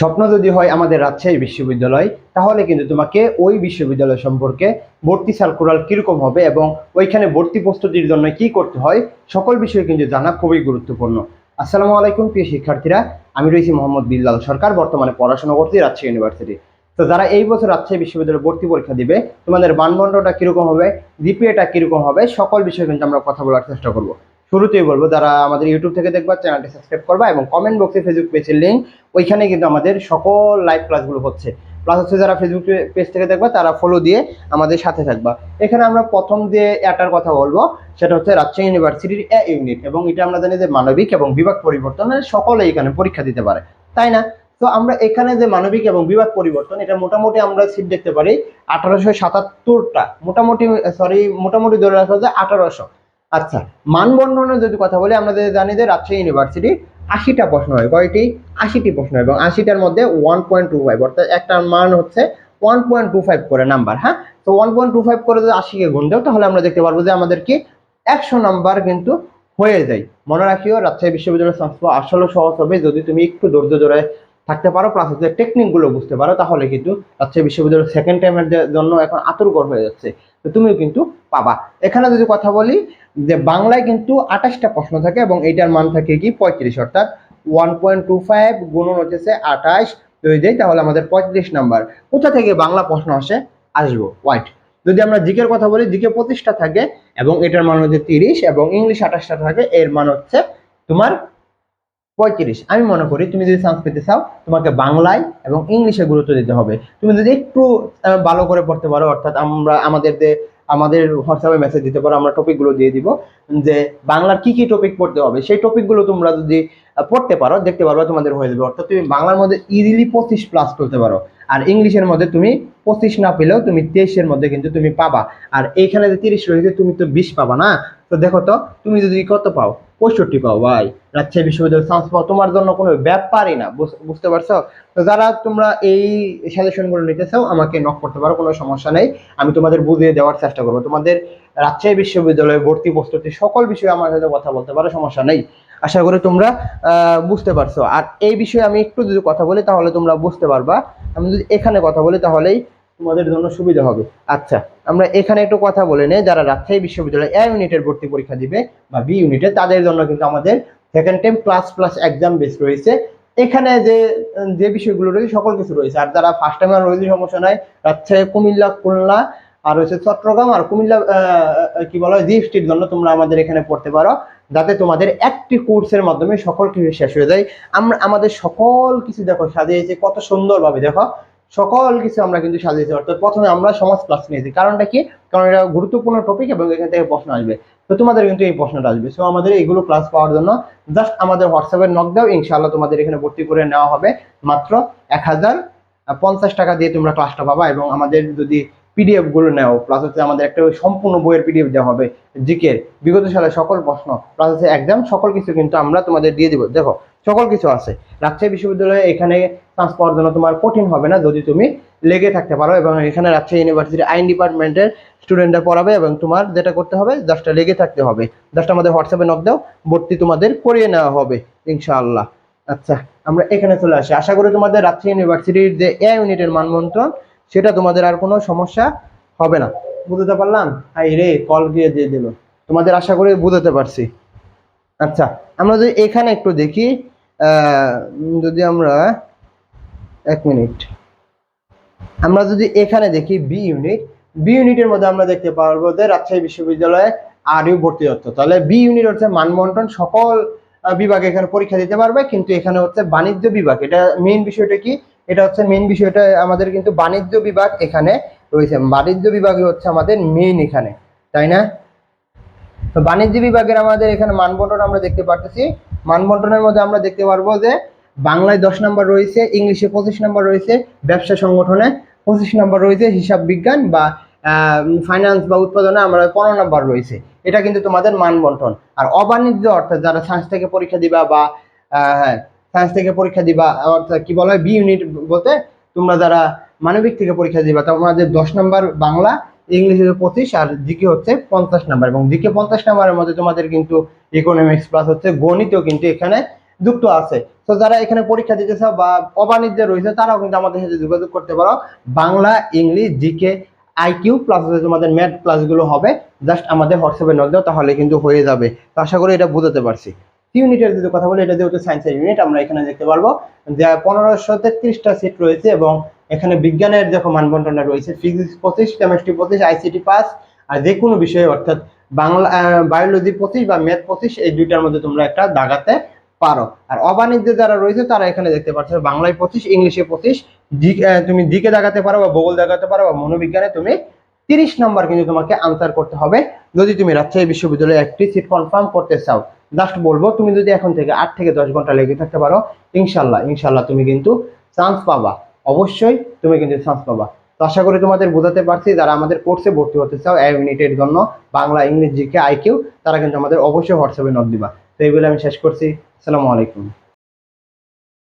স্বপ্ন যদি হয় আমাদের রাজশাহী বিশ্ববিদ্যালয়, তাহলে কিন্তু তোমাকে ওই বিশ্ববিদ্যালয় সম্পর্কে ভর্তি সার্কুলার কীরকম হবে এবং ওইখানে ভর্তি প্রস্তুতির জন্য কি করতে হয়, সকল বিষয়ে কিন্তু জানা খুবই গুরুত্বপূর্ণ। আসসালামু আলাইকুম, প্রিয় শিক্ষার্থীরা। আমি রয়েছি মোহাম্মদ বিল্লাল সরকার, বর্তমানে পড়াশোনা করছি রাজশাহী ইউনিভার্সিটি। তো যারা এই বছর রাজশাহী বিশ্ববিদ্যালয়ে ভর্তি পরীক্ষা দিবে, তোমাদের মানদণ্ডটা কীরকম হবে, জিপিএটা কীরকম হবে, সকল বিষয়ে কিন্তু আমরা কথা বলার চেষ্টা করব। শুরুতেই বলব, যারা আমাদের ইউটিউব থেকে দেখবা চ্যানেলটি সাবস্ক্রাইব করবা এবং কমেন্ট বক্সে ফেসবুক পেজের লিঙ্ক ওইখানে কিন্তু আমাদের সকল লাইভ ক্লাসগুলো হচ্ছে। প্লাস হচ্ছে যারা ফেসবুক পেজ থেকে দেখবা, তারা ফলো দিয়ে আমাদের সাথে থাকবা। এখানে আমরা প্রথম যে অ্যাটার কথা বলব, সেটা হচ্ছে রাজশাহী ইউনিভার্সিটির এ ইউনিট এবং এটা আমরা জানি যে মানবিক এবং বিভাগ পরিবর্তনের সকলে এখানে পরীক্ষা দিতে পারে, তাই না? তো আমরা এখানে যে মানবিক এবং বিভাগ পরিবর্তন, এটা মোটামুটি আমরা সিট দেখতে পারি আঠারোশো সাতাত্তরটা। মোটামুটি সরি মোটামুটি ধরে রাখা যায় আঠারোশো। আচ্ছা মানবন্ধনের যদি কথা বলি, আমরা জানি যে রাজশাহী ইউনিভার্সিটি আশিটা প্রশ্ন হয়। কয়টি? আশিটি প্রশ্ন এবং আশিটার মধ্যে ওয়ান পয়েন্ট টু ফাইভ অর্থাৎ একটা মান হচ্ছে ওয়ান পয়েন্ট টু ফাইভ করে নাম্বার হ্যাঁ? তো ওয়ান পয়েন্ট টু ফাইভ করে যদি আশিকে গুণ দেও, তাহলে আমরা দেখতে পারব যে আমাদের কি? একশো নাম্বার কিন্তু হয়ে যায়। মনে রাখিও, রাজশাহী বিশ্ববিদ্যালয় সংস্থা আসলে সহজ হবে যদি তুমি একটু ধৈর্য ধরে থাকতে পারো প্লাস হচ্ছে টেকনিকগুলো বুঝতে পারো, তাহলে কিন্তু রাজশাহী বিশ্ববিদ্যালয় সেকেন্ড টাইমের জন্য এখন আতুরগড় হয়ে যাচ্ছে। তো তুমিও কিন্তু পাবা। এখানে যদি কথা বলি, যে বাংলায় কিন্তু আঠাশটা প্রশ্ন থাকে এবং এইটার মান থাকে কি? পঁয়ত্রিশ, অর্থাৎ ওয়ান পয়েন্ট টু ফাইভ গুণন হচ্ছে আঠাশ, যদি দেয় তাহলে আমাদের পঁয়ত্রিশ নাম্বার। কোথা থেকে বাংলা প্রশ্ন আসে? আসব হোয়াইট যদি আমরা জিকের কথা বলি, জিকে পঁচিশটা থাকে এবং এটার মান হচ্ছে তিরিশ এবং ইংলিশ আঠাশটা থাকে, এর মান হচ্ছে তোমার পঁয়ত্রিশ। আমি মনে করি তুমি যদি চান্স পেতে চাও, তোমাকে বাংলায় এবং ইংলিশে গুরুত্ব দিতে হবে। তুমি যদি একটু ভালো করে পড়তে পারো, অর্থাৎ আমরা, আমাদের যে, আমাদের হোয়াটসঅ্যাপে মেসেজ দিতে পারো, আমরা টপিকগুলো দিয়ে দিব, যে বাংলার কি কি টপিক পড়তে হবে। সেই টপিকগুলো তোমরা যদি পড়তে পারো, দেখতে পারো, তোমাদের হয়ে যাবে। অর্থাৎ তুমি বাংলার মধ্যে ইজিলি পঁচিশ প্লাস করতে পারো। আর ইংলিশের মধ্যে তুমি পঁচিশ না পেলেও তুমি তেইশের মধ্যে কিন্তু তুমি পাবা। আর এইখানে যে তিরিশ রয়েছে, তুমি তো বিশ পাবা না? তো দেখো তো, তুমি যদি কত পাও? পঁয়ষট্টি পাও, ভাই। রাজশাহী বিশ্ববিদ্যালয় চান্স পাও, তোমার জন্য কোনো ব্যাপারই না, বুঝ- বুঝতে পারছ? তো যারা তোমরা এই সাজেশনগুলো নিতে চাও, আমাকে নক করতে পারো, কোনো সমস্যা নেই। আমি তোমাদের বুঝিয়ে দেওয়ার চেষ্টা করব। তোমাদের রাজশাহী বিশ্ববিদ্যালয়ে ভর্তি প্রস্তুতি, সকল বিষয়ে আমার সাথে কথা বলতে পারো, সমস্যা নেই। আশা করি তোমরা বুঝতে পারছ। আর এই বিষয়ে আমি একটু যদি কথা বলি, তাহলে তোমরা বুঝতে পারবা। আমি যদি এখানে কথা বলি, তাহলেই তোমাদের জন্য সুবিধা হবে। আচ্ছা আমরা এখানে একটু কথা বলে নেই, যারা রাজশাহী বিশ্ববিদ্যালয়ে এ ইউনিটের ভর্তি পরীক্ষা দিবে বা বি ইউনিটে তাদের জন্য কিন্তু আমাদের second time class plus exam base রয়েছে। এখানে যে যে বিষয়গুলো রয়েছে, সকল কিছু রয়েছে। আর যারা ফার্স্ট টাইম আর রয়েছে সমস্যা নাই, রাজশাহী, কুমিল্লা, খুলনা, আর হচ্ছে চট্টগ্রাম আর কুমিল্লা কি বলা হয় জিএসটির জন্য তোমরা আমাদের এখানে পড়তে পারো, যাতে তোমাদের একটি কোর্সের মাধ্যমে সকল কিছু শেষ হয়ে যায়। আমরা আমাদের সকল কিছু দেখো, সাজিয়েছে, কত সুন্দরভাবে দেখো। সকল কিছু আমরা কিন্তু সাজিয়েছি অর্থাৎ প্রথমে আমরা সমাজ ক্লাস নিয়েছি। কারণটা কি? কারণ এটা গুরুত্বপূর্ণ টপিক এবং এখান থেকে প্রশ্ন আসবে। তো তোমাদের কিন্তু এই প্রশ্নটা আসবে। সো আমাদের এইগুলো ক্লাস পাওয়ার জন্য জাস্ট আমাদের হোয়াটসঅ্যাপে নক দাও, ইনশাআল্লাহ তোমাদের এখানে ভর্তি করে নেওয়া হবে। মাত্র এক হাজার পঞ্চাশ টাকা দিয়ে তোমরা ক্লাসটা পাবা এবং আমাদের যদি পিডিএফগুলো নেও প্লাস হচ্ছে আমাদের একটা সম্পূর্ণ বইয়ের পিডিএফ দেওয়া হবে। জিকের বিগত সালের সকল প্রশ্ন প্লাস হচ্ছে এক্সাম সকল কিছু কিন্তু আমরা তোমাদের দিয়ে দিব। দেখো সকল কিছু আছে। রাজশাহী বিশ্ববিদ্যালয়ে এখানে চান্স পাওয়ার জন্য তোমার কঠিন হবে না যদি তুমি লেগে থাকতে পারো এবং এখানে রাজশাহী ইউনিভার্সিটির আইন ডিপার্টমেন্টের স্টুডেন্টরা পড়াবে এবং তোমার যেটা করতে হবে জাস্টটা লেগে থাকতে হবে। জাস্ট আমাদের হোয়াটসঅ্যাপে নক দাও, ভর্তি তোমাদের করিয়ে নেওয়া হবে, ইনশাআল্লাহ। আচ্ছা আমরা এখানে চলে আসি। আশা করি তোমাদের রাজশাহী ইউনিভার্সিটির যে এ ইউনিটের মানমন্ত্রণ সেটা তোমাদের আর কোনো সমস্যা হবে না। বুঝতে পারলাম? আই রে, কল গিয়ে দিয়ে দিল। তোমাদের আশা করি বুঝতে পারছি। আচ্ছা আমরা যদি এখানে একটু দেখি যদি আমরা এক মিনিট, আমরা যদি এখানে দেখি বি ইউনিট বি ইউনিটের মধ্যে আমরা দেখতে পারব যে রাজশাহী বিশ্ববিদ্যালয়ে আর ইউ ভর্তি তথ্য। তাহলে বি ইউনিট হচ্ছে মানবন্টন সকল বিভাগে এখানে পরীক্ষা দিতে পারবে, কিন্তু এখানে হচ্ছে বাণিজ্য বিভাগ। এটা মেইন বিষয়টা কি? এটা হচ্ছে মেইন বিষয়টা, আমাদের কিন্তু বাণিজ্য বিভাগ এখানে রয়েছে। বাণিজ্য বিভাগে হচ্ছে আমাদের মেইন এখানে, তাই না? তো বাণিজ্য বিভাগের আমাদের এখানে মানবন্টন আমরা দেখতে পারতেছি। মানবন্টনের মধ্যে আমরা দেখতে পারব যে বাংলায় দশ নম্বর রয়েছে, ইংলিশে পঁচিশ নম্বর রয়েছে, ব্যবসা সংগঠনে পঁচিশ নম্বর রয়েছে, হিসাব বিজ্ঞান বা ফাইন্যান্স বা উৎপাদনে আমরা পনেরো নম্বর রয়েছে। এটা কিন্তু তোমাদের মানবন্টন। আর অবাণিজ্য অর্থাৎ যারা সায়েন্স থেকে পরীক্ষা দিবা বা হ্যাঁ সায়েন্স থেকে পরীক্ষা দিবা, অর্থাৎ কি বলা হয় বি ইউনিট বলতে তোমরা যারা মানবিক থেকে পরীক্ষা দিবা, তোমাদের দশ নম্বর বাংলা ইংলিশে পঁচিশ আর জিকে হচ্ছে পঞ্চাশ নাম্বার। এবং জিকে পঞ্চাশ নাম্বারের মধ্যে তোমাদের কিন্তু ইকোনমিক্স প্লাস হচ্ছে গণিতও কিন্তু এখানে যুক্ত আছে। তো যারা এখানে পরীক্ষা দিতে চাও বা অবাণিজ্য রয়েছে, তারাও কিন্তু আমাদের সাথে যোগাযোগ করতে পারো। Bangla, English, GK IQ plus হচ্ছে তোমাদের ম্যাথ ক্লাসগুলো হবে। জাস্ট আমাদের হোয়াটসঅ্যাপে নক দাও, তাহলে কিন্তু হয়ে যাবে। তো আশা করি এটা বোঝাতে পারছি। ইউনিটের যদি কথা বলি, এটা যেহেতু সায়েন্সের ইউনিট আমরা এখানে দেখতে পারব যে পনেরোশো তেত্রিশটা সিট রয়েছে এবং এখানে বিজ্ঞানের দেখো মানবন্টনটা রয়েছে ফিজিক্স পঁচিশ কেমিস্ট্রি পঁচিশ আইসিটি পাস আর যে কোনো বিষয়ে অর্থাৎ বাংলা বায়োলজি পঁচিশ বা ম্যাথ পঁচিশ, এই দুইটার মধ্যে তোমরা একটা দাগাতে পারো। আর অবাণিজ্য যারা রয়েছে, তারা এখানে দেখতে পাচ্ছ বাংলায় পঁচিশ, ইংলিশে পঁচিশ তুমি দিকে দাগাতে পারো বা ভূগোল দাগাতে পারো বা মনোবিজ্ঞানে তুমি তিরিশ নম্বর কিন্তু তোমাকে আনসার করতে হবে। যদি তুমি রাজশাহী বিশ্ববিদ্যালয়ে একটি সিট কনফার্ম করতে চাও জাস্ট বলব, তুমি যদি এখন থেকে আট থেকে দশ ঘণ্টা লেগে থাকতে পারো, ইনশাল্লাহ ইনশাল্লাহ তুমি কিন্তু চান্স পাবা। অবশ্যই তুমি কিন্তু চান্স পাবা। তো আশা করি তোমাদের বোঝাতে পারছি যারা আমাদের কোর্সে ভর্তি হতে চাও এ ইউনিটের জন্য বাংলা, ইংলিশ, জিকে আইকিউ তারা কিন্তু আমাদের অবশ্যই হোয়াটসঅ্যাপে নক দিবা। তো এইগুলো আমি শেষ করছি। আসসালামু আলাইকুম।